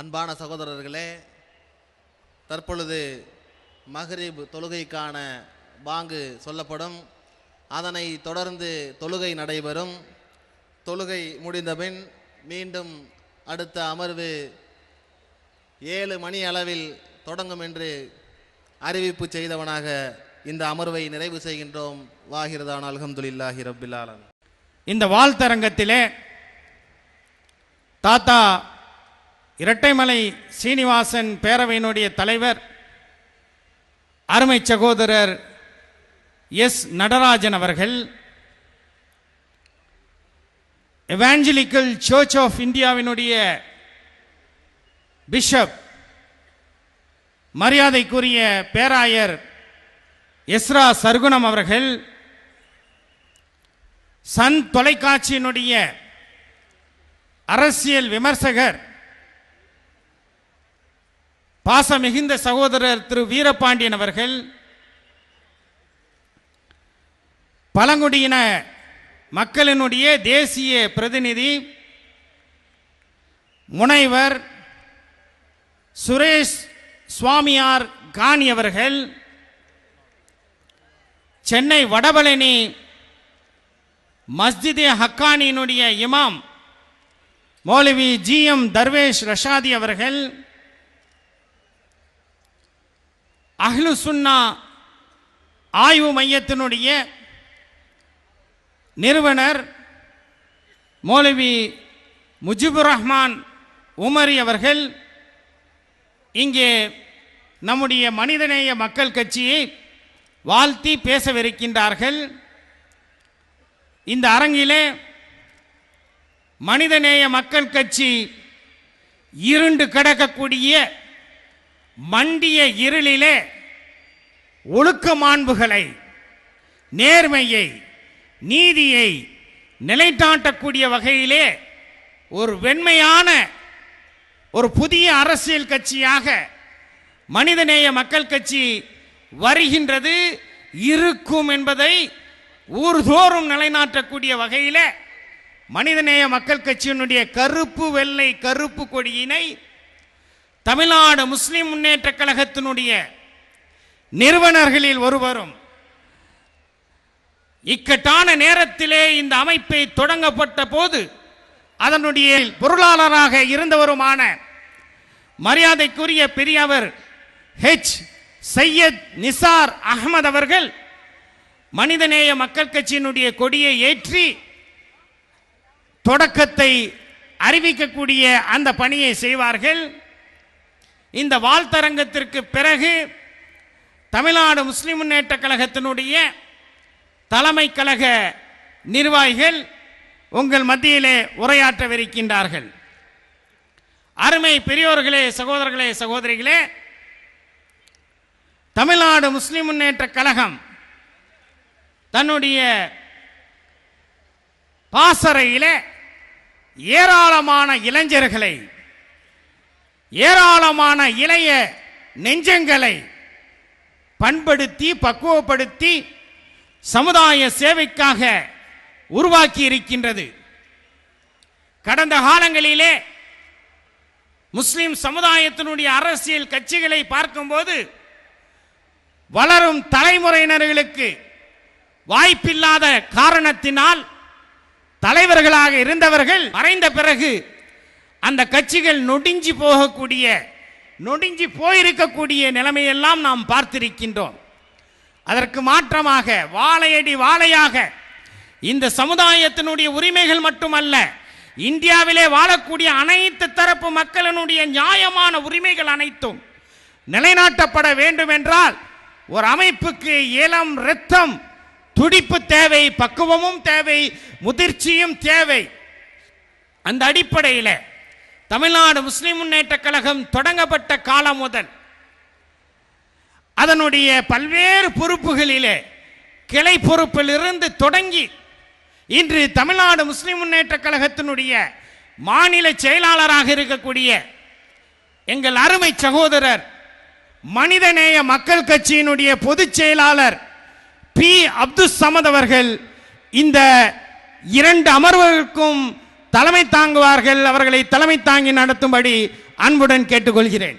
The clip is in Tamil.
அன்பான சகோதரர்களே தற்பொழுது மஹரீப் தொழுகைக்கான பாங்கு சொல்லப்படும். அதனை தொடர்ந்து தொழுகை நடைபெறும். தொழுகை முடிந்தபின் மீண்டும் அடுத்த அமர்வு ஏழு மணி அளவில் தொடங்கும் என்று அறிவிப்பு செய்தவனாக இந்த அமர்வை நிறைவு செய்கின்றோம். வாகிரதான் அலகம்துல்லாஹி ரபில்லாலன் இந்த வாழ்த்தரங்கத்திலே தாத்தா இரட்டைமலை சீனிவாசன் பேரவையினுடைய தலைவர் அருமை சகோதரர் எஸ். நடராஜன் அவர்கள் எவாஞ்சலிக்கல் சர்ச் ஆஃப் இந்தியாவினுடைய பிஷப் மரியாதைக்குரிய பேராயர் எஸ்ரா சர்குணம் அவர்கள் சன் தொலைக்காட்சியினுடைய அரசியல் விமர்சகர் பாச மிகுந்த சகோதரர் திரு வீரபாண்டியன் அவர்கள் பழங்குடியின மக்களினுடைய தேசிய பிரதிநிதி முனைவர் சுரேஷ் சுவாமியார் காணி அவர்கள் சென்னை வடபழனி மஸ்ஜிதே ஹக்கானியினுடைய இமாம் மௌலவி ஜி எம் தர்வேஷ் ரஷாதி அவர்கள் அஹ்லு சுன்னா ஆய்வு மையத்தினுடைய நிறுவனர் மௌலவி முஜிபுர் ரஹ்மான் உமரி அவர்கள் இங்கே நம்முடைய மனிதநேய மக்கள் கட்சியை வாழ்த்தி பேசவிருக்கின்றார்கள். இந்த அரங்கிலே மனிதநேய மக்கள் கட்சி இருண்டு கிடக்கக்கூடிய மண்டிய இருளிலே ஒழுக்க மாண்புகளை நேர்மையை நீதியை நிலைநாட்டக்கூடிய வகையிலே ஒரு வெண்மையான ஒரு புதிய அரசியல் கட்சியாக மனிதநேய மக்கள் கட்சி வருகின்றது இருக்கும் என்பதை ஊர்தோறும் நிலைநாட்டக்கூடிய வகையில் மனிதநேய மக்கள் கட்சியினுடைய கருப்பு வெள்ளை கருப்பு கொடியினை தமிழ்நாடு முஸ்லிம் முன்னேற்ற கழகத்தினுடைய நிறுவனர்களில் ஒருவரும் இக்கட்டான நேரத்திலே இந்த அமைப்பை தொடங்கப்பட்ட போது அதனுடைய பொருளாளராக இருந்தவருமான மரியாதைக்குரிய பெரியவர் ஹெச். சையத் நிசார் அகமது அவர்கள் மனிதநேய மக்கள் கட்சியினுடைய கொடியை ஏற்றி தொடக்கத்தை அறிவிக்கக்கூடிய அந்த பணியை செய்வார்கள். இந்த வாழ்த்தரங்கத்திற்கு பிறகு தமிழ்நாடு முஸ்லிம் முன்னேற்ற கழகத்தினுடைய தலைமை கழக நிர்வாகிகள் உங்கள் மத்தியிலே உரையாற்றவிருக்கின்றார்கள். அருமை பெரியோர்களே சகோதரர்களே சகோதரிகளே தமிழ்நாடு முஸ்லிம் முன்னேற்ற கழகம் தன்னுடைய பாசறையிலே ஏராளமான இளைஞர்களை ஏராளமான இளைய நெஞ்சங்களை பண்படுத்தி பக்குவப்படுத்தி சமுதாய சேவைக்காக உருவாக்கி இருக்கின்றது. கடந்த காலங்களிலே முஸ்லிம் சமுதாயத்தினுடைய அரசியல் கட்சிகளை பார்க்கும்போது வளரும் தலைமுறையினர்களுக்கு வாய்ப்பில்லாத காரணத்தினால் தலைவர்களாக இருந்தவர்கள் மறைந்த பிறகு அந்த கட்சிகள் நொடிஞ்சு போகக்கூடிய நொடிஞ்சு போயிருக்கக்கூடிய நிலைமையெல்லாம் நாம் பார்த்திருக்கின்றோம். அதற்கு மாற்றமாக வாழையடி வாழையாக இந்த சமுதாயத்தினுடைய உரிமைகள் மட்டுமல்ல இந்தியாவிலே வாழக்கூடிய அனைத்து தரப்பு மக்களினுடைய நியாயமான உரிமைகள் அனைத்தும் நிலைநாட்டப்பட வேண்டும் என்றால் ஒரு அமைப்புக்கு இளம் இரத்தம் துடிப்பு தேவை பக்குவமும் தேவை முதிர்ச்சியும் தேவை. அந்த அடிப்படையில் தமிழ்நாடு முஸ்லிம் முன்னேற்ற கழகம் தொடங்கப்பட்ட காலம் முதல் அதனுடைய பல்வேறு பொறுப்புகளிலே கிளை பொறுப்பிலிருந்து தொடங்கி இன்று தமிழ்நாடு முஸ்லிம் முன்னேற்ற கழகத்தினுடைய மாநில செயலாளராக இருக்கக்கூடிய எங்கள் அருமை சகோதரர் மனிதநேய மக்கள் கட்சியினுடைய பொதுச் செயலாளர் பி. அப்துல் சமத் அவர்கள் இந்த இரண்டு அமர்வுகளுக்கும் தலைமை தாங்குவார்கள் அவர்களை தலைமை தாங்கி நடத்தும்படி அன்புடன் கேட்டுக்கொள்கிறேன்.